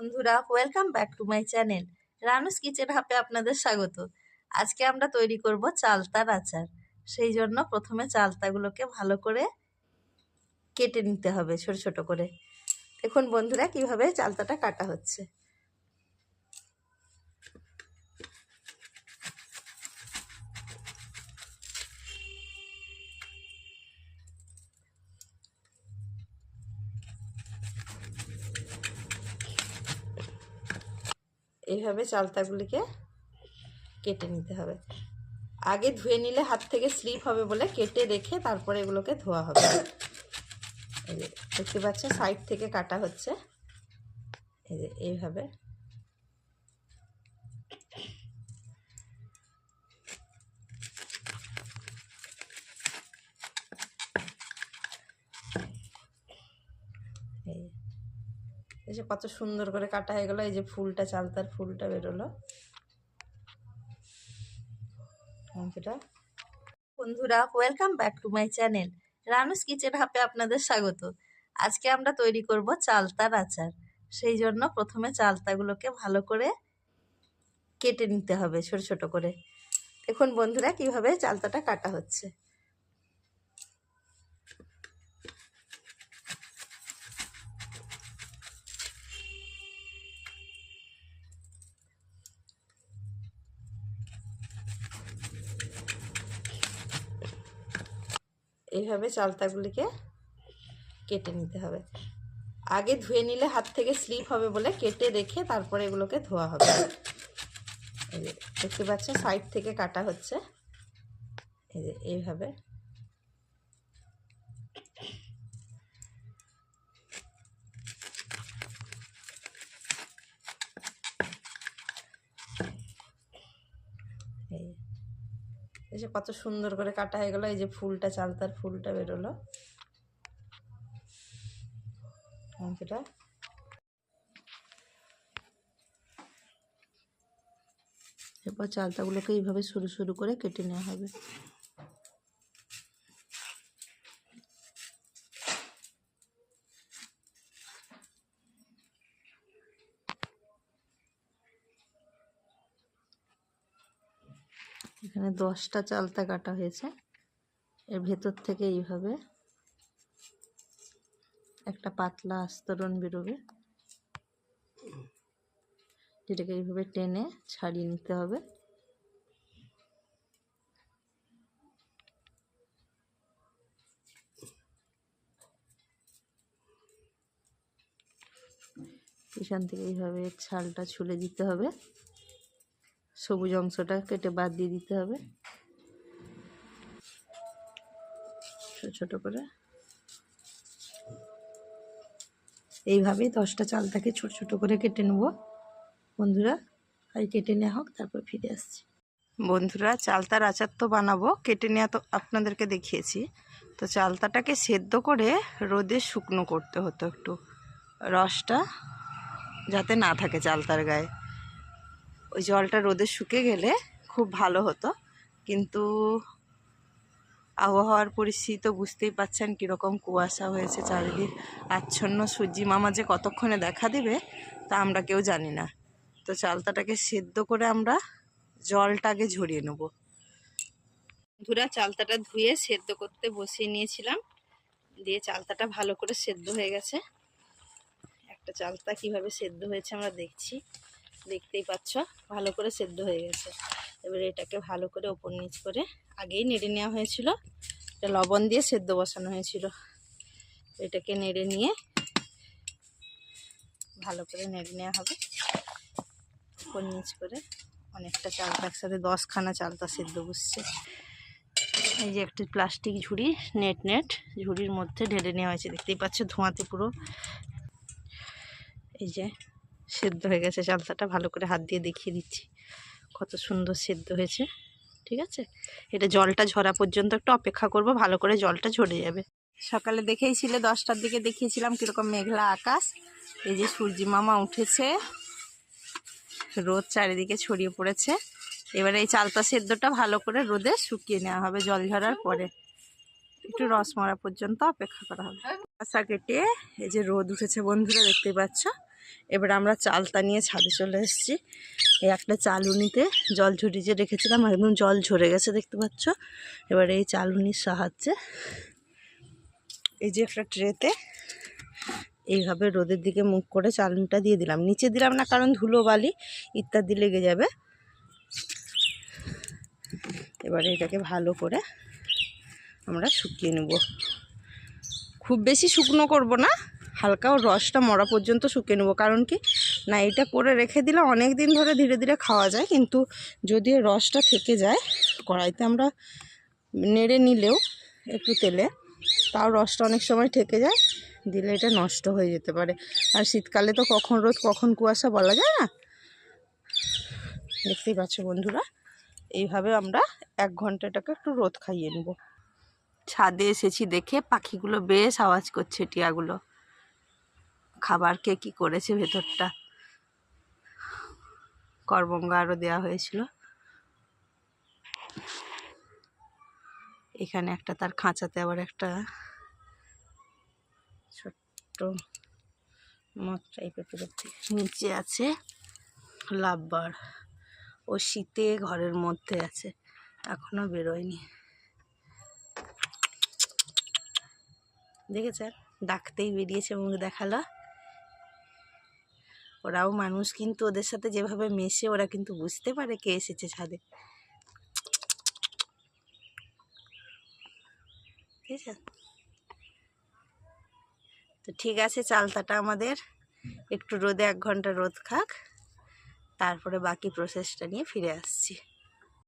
বন্ধুরা welcome back to my channel Ranu's kitchen হাপে আপনাদের স্বাগত। আজকে আমরা তৈরি করব চালতার আচার। সেই জন্য প্রথমে চালতাগুলোকে ভালো করে কেটে নিতে হবে ছোট ছোট করে। দেখুন বন্ধুরা কীভাবে চালতাটা কাটা হচ্ছে। এইভাবে চালতাগুলিকে কেটে নিতে হবে। আগে ধুয়ে নিলে হাত থেকে স্লিপ হবে বলে কেটে রেখে তারপরে এগুলোকে ধোয়া হবে। দেখতে পাচ্ছ সাইড থেকে কাটা হচ্ছে। এই যে এইভাবে এই এই যে কত সুন্দর করে কাটা হয়ে গেলো, এই যে ফুলটা, চালতার ফুলটা বেরোলো। বন্ধুরা welcome back to my channel Ranu's kitchen হাপে আপনাদের স্বাগত। আজকে আমরা তৈরি করব চালতার আচার। সেই জন্য প্রথমে চালতাগুলোকে ভালো করে কেটে নিতে হবে, ছোট ছোট করে। দেখুন বন্ধুরা, কীভাবে চালতাটা কাটা হচ্ছে। এইভাবে চালতাগুলিকে কেটে নিতে হবে। আগে ধুয়ে নিলে হাত থেকে স্লিপ হবে বলে কেটে রেখে তারপরে এগুলোকে ধোয়া হবে। দেখতে পাচ্ছ সাইড থেকে কাটা হচ্ছে। এই যে, এইভাবে এই এই যে কত সুন্দর করে কাটা হয়ে গেলো, এই যে ফুলটা, চালতার ফুলটা বেরোলো। সেটা এরপর চালতাগুলোকে এইভাবে শুরু শুরু করে কেটে নেওয়া হবে। এখানে দশটা চালতা কাটা হয়েছে। এর ভেতর থেকে এইভাবে একটা পাতলা আস্তরণ বেরোবে। যেটাকে এইভাবে টেনে ছাড়িয়ে নিতে হবে। এখান থেকে এইভাবে ছালটা ছুলে দিতে হবে। সবুজ অংশটা কেটে বাদ দিয়ে দিতে হবে। ছোট ছোট করে। এইভাবেই দশটা চালটাকে ছোট ছোট করে কেটে নেব। বন্ধুরা আর কেটে নেওয়া হোক, তারপর ফিরে আসছি। বন্ধুরা চালতার আচার তো বানাবো, কেটে নেওয়া তো আপনাদেরকে দেখিয়েছি। তো চালতাটাকে সেদ্ধ করে রোদে শুকনো করতে হতো একটু। রসটা যাতে না থাকে চালতার গায়ে। ওই জলটা রোদে শুকে গেলে খুব ভালো হতো। কিন্তু আবহাওয়ার পরিস্থিতি তো বুঝতেই পাচ্ছেন কীরকম কুয়াশা হয়েছে চারিদিক। আচ্ছন্ন সূর্যি মামা যে কতক্ষণে দেখা দেবে তা আমরা কেউ জানি না। তো চালতাটাকে সেদ্ধ করে আমরা জলটাকে ঝরিয়ে নেব। বন্ধুরা, চালতাটা ধুয়ে সেদ্ধ করতে বসিয়ে নিয়েছিলাম। দিয়ে চালতাটা ভালো করে সেদ্ধ হয়ে গেছে। একটা চালতা কীভাবে সেদ্ধ হয়েছে আমরা দেখছি। দেখতেই পাচ্ছ, ভালো করে সেদ্ধ হয়ে গেছে। এবারে এটাকে ভালো করে ওপর নিচ করে আগেই নেড়ে নেওয়া হয়েছিল। এটা লবণ দিয়ে সেদ্ধ বসানো হয়েছিল। এটাকে নেড়ে নিয়ে ভালো করে নেড়ে নেওয়া হবে। ওপর নিচ করে অনেকটা চালতা একসাথে দশখানা চালতা সেদ্ধ বসছে। এই যে একটি প্লাস্টিক ঝুড়ি, নেট নেট, ঝুড়ির মধ্যে ঢেলে নেওয়া হয়েছে। দেখতেই পাচ্ছ ধোঁয়াতে পুরো। এই যে সেদ্ধ হয়ে গেছে। চালতাটা ভালো করে হাত দিয়ে দেখিয়ে দিচ্ছি। কত সুন্দর সেদ্ধ হয়েছে। ঠিক আছে? এটা জলটা ঝরা পর্যন্ত একটু অপেক্ষা করব, ভালো করে জলটা ঝরে যাবে। সকালে দেখেইছিলে দশটার দিকে দেখিয়েছিলাম কীরকম মেঘলা আকাশ। এই যে সূর্যি মামা উঠেছে। রোদ চারিদিকে ছড়িয়ে পড়েছে। এবারে এই চালতা সেদ্ধটা ভালো করে রোদে শুকিয়ে নেওয়া হবে জল ঝরার পরে। একটু রস মরা পর্যন্ত অপেক্ষা করা হবে। আশা কেটে এই যে রোদ উঠেছে বন্ধুরা দেখতে পাচ্ছ? এবার আমরা চালতা নিয়ে ছাদে চলে এসেছি। এই একটা চালুনিতে জল ঝরিয়ে রেখেছিলাম একদম জল ঝরে গেছে, দেখতে পাচ্ছ? এবার এই চালুনির সাহায্যে এই যে একটা ট্রেতে এইভাবে রোদের দিকে মুখ করে চালুনিটা দিয়ে দিলাম। নিচে দিলাম না, কারণ ধুলো, বালি ইত্যাদি লেগে যাবে। এবারে এটাকে ভালো করে আমরা শুকিয়ে নেব। খুব বেশি শুকনো করব না হালকা রসটা মরা পর্যন্ত শুকিয়ে নেব। কারণ কি? না, এটা করে রেখে দিলে অনেক দিন ধরে ধীরে ধীরে খাওয়া যায়। কিন্তু যদি রসটা থেকে যায়, কড়াইতে আমরা নেড়ে নিলেও একটু তেলে, তাও রসটা অনেক সময় থেকে যায়, দিলে এটা নষ্ট হয়ে যেতে পারে। আর শীতকালে তো কখন রোদ কখন কুয়াশা বলা যায় না? দেখতেই পাচ্ছ বন্ধুরা, এইভাবে আমরা এক ঘন্টাটাকে একটু রোদ খাইয়ে নেব। ছাদে এসেছি দেখে পাখিগুলো বেশ আওয়াজ করছে, টিয়াগুলো। খাবার কে কী করেছে ভেতরটা। করবঙ্গা আরও দেওয়া হয়েছিল। এখানে একটা তার খাঁচাতে আবার একটা ছোট্ট মদ টাইপের পেরোচ্ছে নিচে আছে লাভবার। ও শীতে ঘরের মধ্যে আছে, এখনও বেরোয়নি। দেখেছেন? ডাকতেই বেরিয়েছে, মুখ দেখাল। ওরাও মানুষ কিন্তু ওদের সাথে যেভাবে মেশে ওরা কিন্তু বুঝতে পারে কে এসেছে ছাদে। ঠিক আছে? তো ঠিক আছে, চালতাটা আমাদের। একটু রোদে এক ঘণ্টা রোদ খাক, তারপরে বাকি প্রসেসটা নিয়ে ফিরে আসছি।